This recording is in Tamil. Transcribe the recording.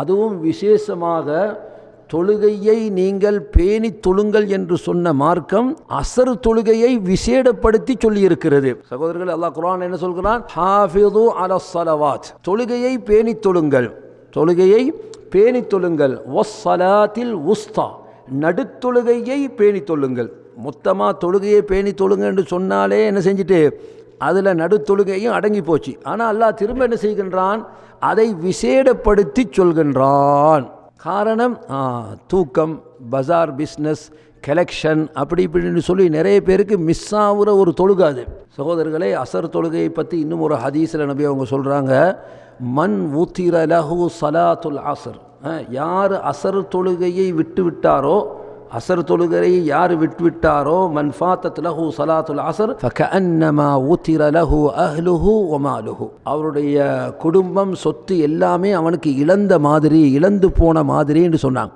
அதுவும் விசேஷமாக தொழுகையை நீங்கள் பேணி தொழுங்கள் என்று சொன்ன மார்க்கம் அசர் தொழுகையை விசேடப்படுத்தி சொல்லியிருக்கிறது. சகோதரர்கள் அல்லாஹ் குரான் என்ன சொல்கிறான்? ஹாஃபிது அலசலவாத் தொழுகையை பேணி தொழுங்கள். தொழுகையை பேணி தொழுங்கள். ஒஸ்ஸலாத்தில் உஸ்தா. நடுத்தொழுகையை பேணி தொழுங்கள். மொத்தமாக தொழுகையை பேணி தொழுங்க என்று சொன்னாலே என்ன செஞ்சுட்டு அதில் நடுத்தொழுகையும் அடங்கி போச்சு. ஆனால் அல்லாஹ் திரும்ப என்ன செய்கின்றான்? அதை விசேடப்படுத்தி சொல்கின்றான். காரணம் தூக்கம் பஜார் பிஸ்னஸ் கலெக்ஷன் அப்படி இப்படின்னு சொல்லி நிறைய பேருக்கு மிஸ் ஆகுற ஒரு தொழுகை அது. சகோதரர்களே அசர் தொழுகையை பற்றி இன்னும் ஒரு ஹதீஸில் நபி அவங்க சொல்கிறாங்க மன் ஊத்திர லஹு சலாத்துல் அசர். யார் அசர் தொழுகையை விட்டு விட்டாரோ அசர் தொழுகரை யார் விட்டுவிட்டாரோ மன்ஃபாத்தத் லஹு சலாத்துல் அசர் ஃபகஅன்னமா ஊத்திர லஹு அஹ்லுஹு ஒமாலுஹு அவருடைய குடும்பம் சொத்து எல்லாமே அவனுக்கு இழந்த மாதிரி இழந்து போன மாதிரின்னு சொன்னாங்க.